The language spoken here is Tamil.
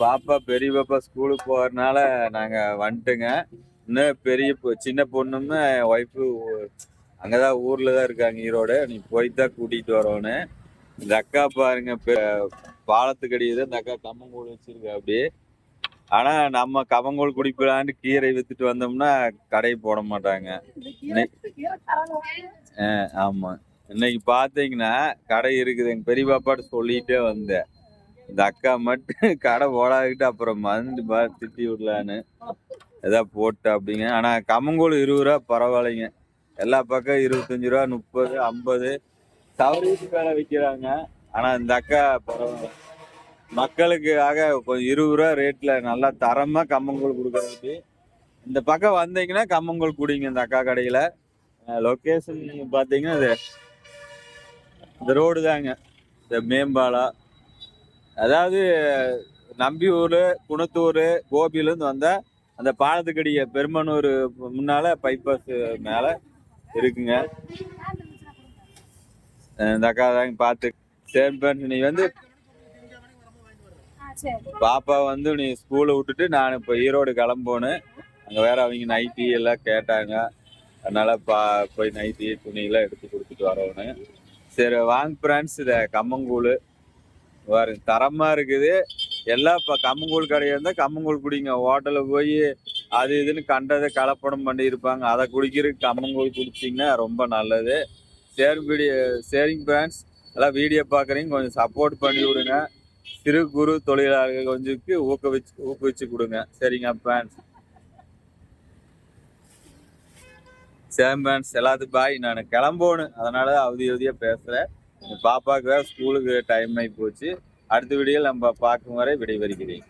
பாப்பா பெரிய பாப்பா ஸ்கூலுக்கு போறதுனால நாங்க வந்துட்டுங்க. இன்னும் பெரிய சின்ன பொண்ணுமே ஒய்ஃபு அங்கதான் ஊர்ல தான் இருக்காங்க ஈரோடு. நீ போய் தான் கூட்டிட்டு வரோன்னு. இந்த அக்கா பாருங்க பெ- பாலத்துக்கடியே இந்த அக்கா கம்மங்கூழ் வச்சிருக்கா அப்படி. ஆனா நம்ம கம்மங்கூழ் குடிக்கலான்னு கீரை வித்துட்டு வந்தோம்னா கடை போட மாட்டாங்க. ஆமா. இன்னைக்கு பாத்தீங்கன்னா கடை இருக்குது எங்க பெரிய பாப்பாட்ட சொல்லிட்டே வந்தேன். இந்த அக்கா மட்டும் கடை போடாதுக்கிட்டு அப்புறம் மருந்து பா திட்டி விடலான்னு. ஏதா போட்டு அப்படிங்க. ஆனால் கம்மங்கூழ் இருபது ரூபா பரவாயில்லைங்க. எல்லா பக்கம் இருபத்தஞ்சி ரூபா முப்பது ஐம்பது. சவரீஸ் வேலை விற்கிறாங்க ஆனால் இந்த அக்கா பரவாயில்ல. மக்களுக்காக கொஞ்சம் இருபது ரூபா ரேட்டில் நல்லா தரமாக கம்மங்கூழ் கொடுக்குறதுக்கு. இந்த பக்கம் வந்தீங்கன்னா கம்மங்கூழ் குடிங்க இந்த அக்கா கடையில். லொக்கேஷன் பார்த்தீங்கன்னா இது இந்த ரோடு தாங்க. இந்த மேம்பாலம் அதாவது நம்பியூர் குணத்தூர் கோபியிலேருந்து வந்தால் அந்த பாலத்துக்கடிய பெருமனூர் முன்னால பைபாஸ் மேல இருக்குங்க. இந்த அக்கா தாங்க பார்த்து சரி நீ வந்து பாப்பா வந்து நீ ஸ்கூலை விட்டுட்டு நான் இப்போ ஈரோடு கிளம்போனேன். அங்கே வேற அவங்க நைட்டி எல்லாம் கேட்டாங்க. அதனால பா போய் நைட்டி துணியெல்லாம் எடுத்து கொடுத்துட்டு வரணும் சரி வாங்க ஃப்ரெண்ட்ஸ் இதை கம்மங்கூழ். பாருங்க தரமா இருக்குது. எல்லாம் இப்போ கம்மங்கூழ் கடையாக இருந்தால் கம்மங்கூழ் குடிங்க. ஹோட்டலில் போய் அது இதுன்னு கண்டதை கலப்படம் பண்ணியிருப்பாங்க அதை குடிக்கிறதுக்கு கம்மங்கூழ் குடிச்சிங்கன்னா ரொம்ப நல்லது. சரி வீடியோ பிரான்ஸ் எல்லாம் வீடியோ பார்க்குறீங்க கொஞ்சம் சப்போர்ட் பண்ணி விடுங்க. சிறு குறு தொழிலாளர்கள் கொஞ்சம் ஊக்குவிச்சு ஊக்குவிச்சு கொடுங்க. சரிங்க பிரான்ஸ் சேம் ஃப்ரெண்ட்ஸ் எல்லாத்துக்கும் பாய் நான் கிளம்போன்னு அதனால தான் அவதி அவதியாக பேசுகிறேன் பாப்பாவுக்கு ஸ்கூலுக்கு டைம் ஆகி போச்சு. அடுத்த வீடியோ நம்ம பார்க்கும் வரை விடைபெறுகிறேன்.